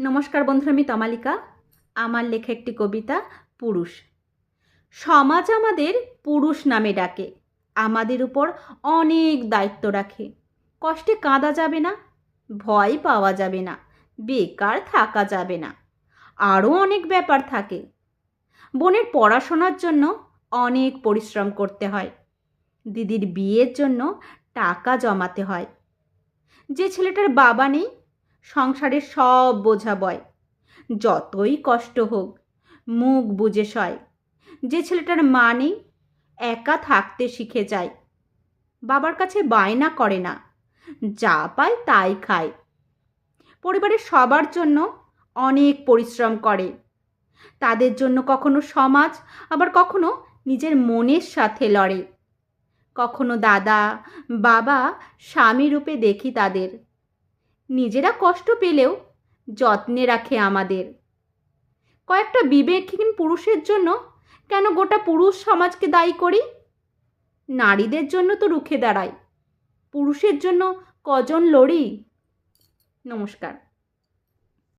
নমস্কার বন্ধুরা, আমি তমালিকা। আমার লেখা একটি কবিতা, পুরুষ। সমাজ আমাদের পুরুষ নামে ডাকে, আমাদের উপর অনেক দায়িত্ব রাখে। কষ্টে কাঁদা যাবে না, ভয় পাওয়া যাবে না, বেকার থাকা যাবে না। আরও অনেক ব্যাপার থাকে। বোনের পড়াশোনার জন্য অনেক পরিশ্রম করতে হয়। দিদির বিয়ের জন্য টাকা জমাতে হয়। যে ছেলেটার বাবা নেই সংসারের সব বোঝা বয়। যতই কষ্ট হোক, মুখ বুজে সয়। যে ছেলেটার মা নেই, একা থাকতে শিখে যায়। বাবার কাছে বায়না করে না, যা পায় তাই খায়। পরিবারের সবার জন্য অনেক পরিশ্রম করে। তাদের জন্য কখনো সমাজ, আবার কখনো নিজের মনের সাথে লড়ে। কখনো দাদা, বাবা, স্বামী রূপে দেখি তাদের। নিজেরা কষ্ট পেলেও যত্নে রাখে আমাদের। কয়েকটা বিবেকহীন পুরুষের জন্য কেন গোটা পুরুষ সমাজকে দায়ী করি? নারীদের জন্য তো রুখে দাঁড়াই। পুরুষের জন্য কজন লড়ি? নমস্কার।